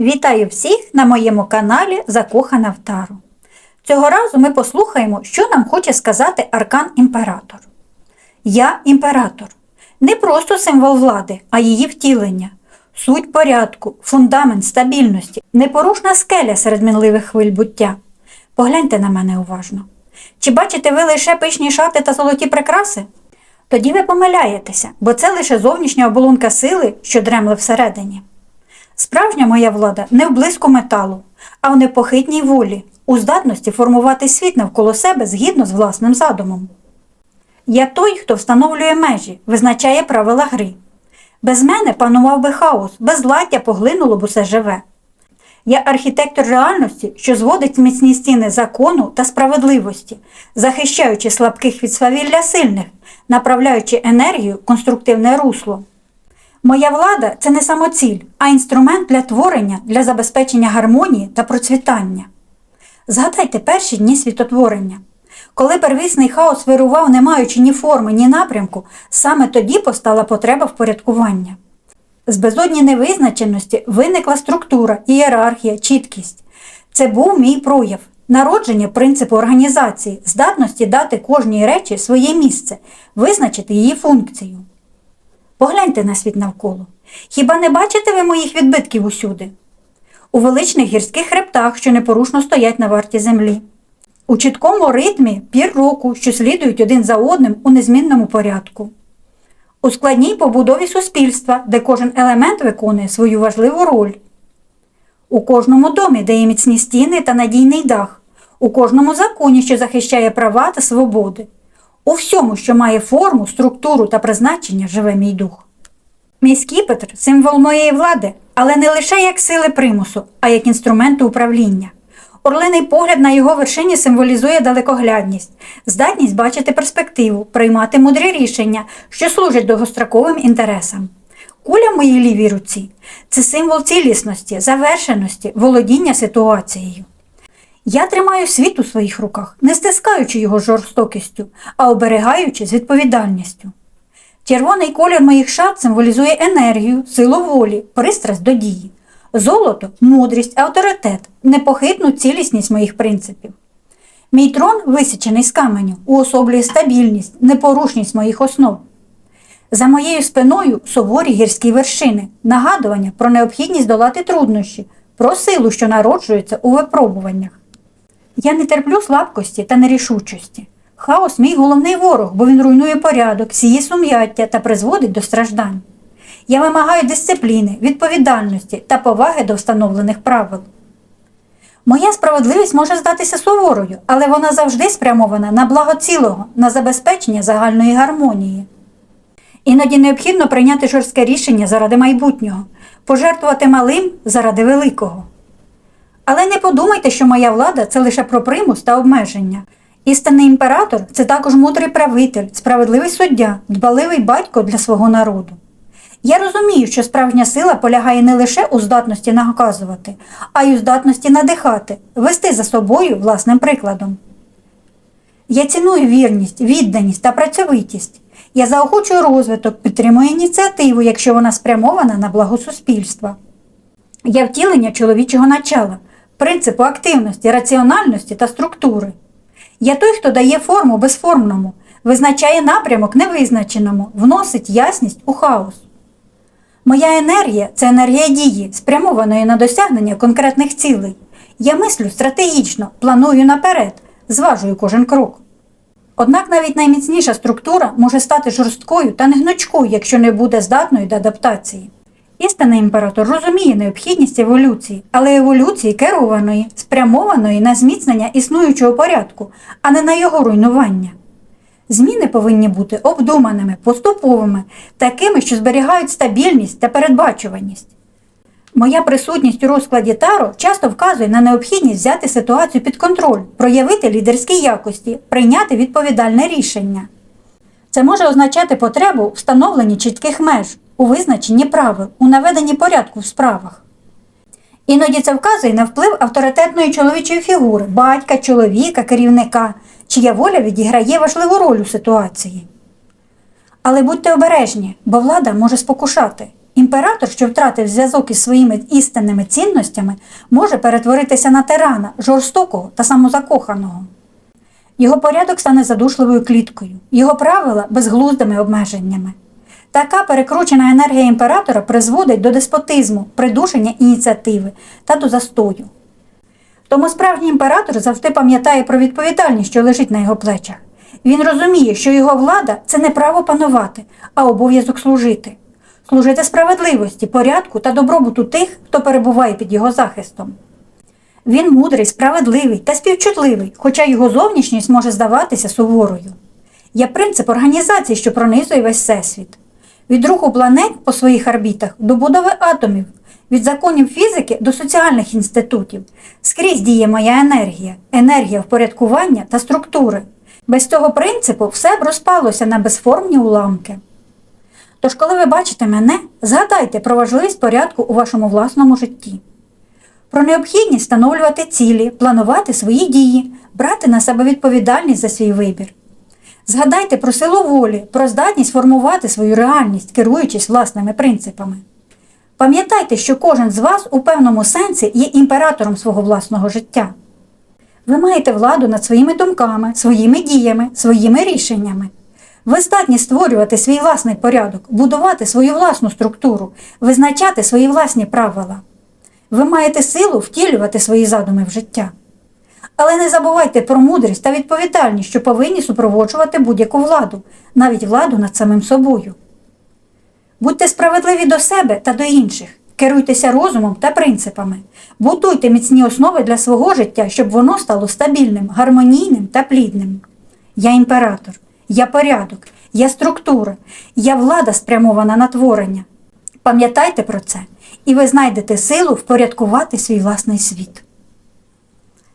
Вітаю всіх на моєму каналі Закохана в Тару. Цього разу ми послухаємо, що нам хоче сказати Аркан Імператор. Я імператор. Не просто символ влади, а її втілення, суть порядку, фундамент стабільності, непорушна скеля серед мінливих хвиль буття. Погляньте на мене уважно. Чи бачите ви лише пишні шати та золоті прикраси? Тоді ви помиляєтеся, бо це лише зовнішня оболонка сили, що дремле всередині. Справжня моя влада не в блиску металу, а в непохитній волі, у здатності формувати світ навколо себе згідно з власним задумом. Я той, хто встановлює межі, визначає правила гри. Без мене панував би хаос, безладдя поглинуло б усе живе. Я архітектор реальності, що зводить міцні стіни закону та справедливості, захищаючи слабких від свавілля сильних, направляючи енергію в конструктивне русло. Моя влада це не самоціль, а інструмент для творення, для забезпечення гармонії та процвітання. Згадайте перші дні світотворення. Коли первісний хаос вирував, не маючи ні форми, ні напрямку, саме тоді постала потреба впорядкування. З безодні невизначеності виникла структура, ієрархія, чіткість. Це був мій прояв, народження принципу організації, здатності дати кожній речі своє місце, визначити її функцію. Погляньте на світ навколо. Хіба не бачите ви моїх відбитків усюди? У величних гірських хребтах, що непорушно стоять на варті землі, у чіткому ритмі пір року, що слідують один за одним у незмінному порядку, у складній побудові суспільства, де кожен елемент виконує свою важливу роль, у кожному домі, де є міцні стіни та надійний дах, у кожному законі, що захищає права та свободи. У всьому, що має форму, структуру та призначення, живе мій дух. Мій скіпетр символ моєї влади, але не лише як сили примусу, а як інструменту управління. Орлиний погляд на його вершині символізує далекоглядність, здатність бачити перспективу, приймати мудрі рішення, що служать довгостроковим інтересам. Куля в моїй лівій руці це символ цілісності, завершеності, володіння ситуацією. Я тримаю світ у своїх руках, не стискаючи його жорстокістю, а оберігаючи з відповідальністю. Червоний колір моїх шат символізує енергію, силу волі, пристрасть до дії. Золото мудрість, авторитет, непохитну цілісність моїх принципів. Мій трон, висічений з каменю, уособлює стабільність, непорушність моїх основ. За моєю спиною суворі гірські вершини, нагадування про необхідність долати труднощі, про силу, що народжується у випробуваннях. Я не терплю слабкості та нерішучості. Хаос мій головний ворог, бо він руйнує порядок, сіє сум'яття та призводить до страждань. Я вимагаю дисципліни, відповідальності та поваги до встановлених правил. Моя справедливість може здатися суворою, але вона завжди спрямована на благо цілого, на забезпечення загальної гармонії. Іноді необхідно прийняти жорстке рішення заради майбутнього, пожертвувати малим заради великого. Але не подумайте, що моя влада це лише про примус та обмеження. Істинний імператор це також мудрий правитель, справедливий суддя, дбаливий батько для свого народу. Я розумію, що справжня сила полягає не лише у здатності наказувати, а й у здатності надихати, вести за собою власним прикладом. Я ціную вірність, відданість та працьовитість. Я заохочую розвиток, підтримую ініціативу, якщо вона спрямована на благо суспільства. Я втілення чоловічого начала, принципу активності, раціональності та структури. Я той, хто дає форму безформному, визначає напрямок невизначеному, вносить ясність у хаос. Моя енергія це енергія дії, спрямованої на досягнення конкретних цілей. Я мислю стратегічно, планую наперед, зважую кожен крок. Однак навіть найміцніша структура може стати жорсткою та негнучкою, якщо не буде здатною до адаптації. Істинний імператор розуміє необхідність еволюції, але еволюції керованої, спрямованої на зміцнення існуючого порядку, а не на його руйнування. Зміни повинні бути обдуманими, поступовими, такими, що зберігають стабільність та передбачуваність. Моя присутність у розкладі Таро часто вказує на необхідність взяти ситуацію під контроль, проявити лідерські якості, прийняти відповідальне рішення. Це може означати потребу в встановленні чітких меж, у визначенні правил, у наведенні порядку в справах. Іноді це вказує на вплив авторитетної чоловічої фігури, батька, чоловіка, керівника, чия воля відіграє важливу роль у ситуації. Але будьте обережні, бо влада може спокушати. Імператор, що втратив зв'язок із своїми істинними цінностями, може перетворитися на тирана, жорстокого та самозакоханого. Його порядок стане задушливою кліткою, його правила безглуздими обмеженнями. Така перекручена енергія імператора призводить до деспотизму, придушення ініціативи та до застою. Тому справжній імператор завжди пам'ятає про відповідальність, що лежить на його плечах. Він розуміє, що його влада це не право панувати, а обов'язок служити. Служити справедливості, порядку та добробуту тих, хто перебуває під його захистом. Він мудрий, справедливий та співчутливий, хоча його зовнішність може здаватися суворою. Є принцип організації, що пронизує весь всесвіт. Від руху планет по своїх орбітах до будови атомів, від законів фізики до соціальних інститутів. Скрізь діє моя енергія, енергія впорядкування та структури. Без цього принципу все б розпалося на безформні уламки. Тож, коли ви бачите мене, згадайте про важливість порядку у вашому власному житті, про необхідність встановлювати цілі, планувати свої дії, брати на себе відповідальність за свій вибір. Згадайте про силу волі, про здатність формувати свою реальність, керуючись власними принципами. Пам'ятайте, що кожен з вас у певному сенсі є імператором свого власного життя. Ви маєте владу над своїми думками, своїми діями, своїми рішеннями. Ви здатні створювати свій власний порядок, будувати свою власну структуру, визначати свої власні правила. Ви маєте силу втілювати свої задуми в життя. Але не забувайте про мудрість та відповідальність, що повинні супроводжувати будь-яку владу, навіть владу над самим собою. Будьте справедливі до себе та до інших, керуйтеся розумом та принципами, будуйте міцні основи для свого життя, щоб воно стало стабільним, гармонійним та плідним. Я імператор, я порядок, я структура, я влада спрямована на творення. Пам'ятайте про це, і ви знайдете силу впорядкувати свій власний світ.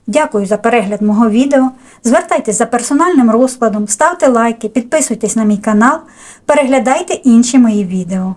Дякую за перегляд мого відео. Звертайтесь за персональним розкладом, ставте лайки, підписуйтесь на мій канал, переглядайте інші мої відео.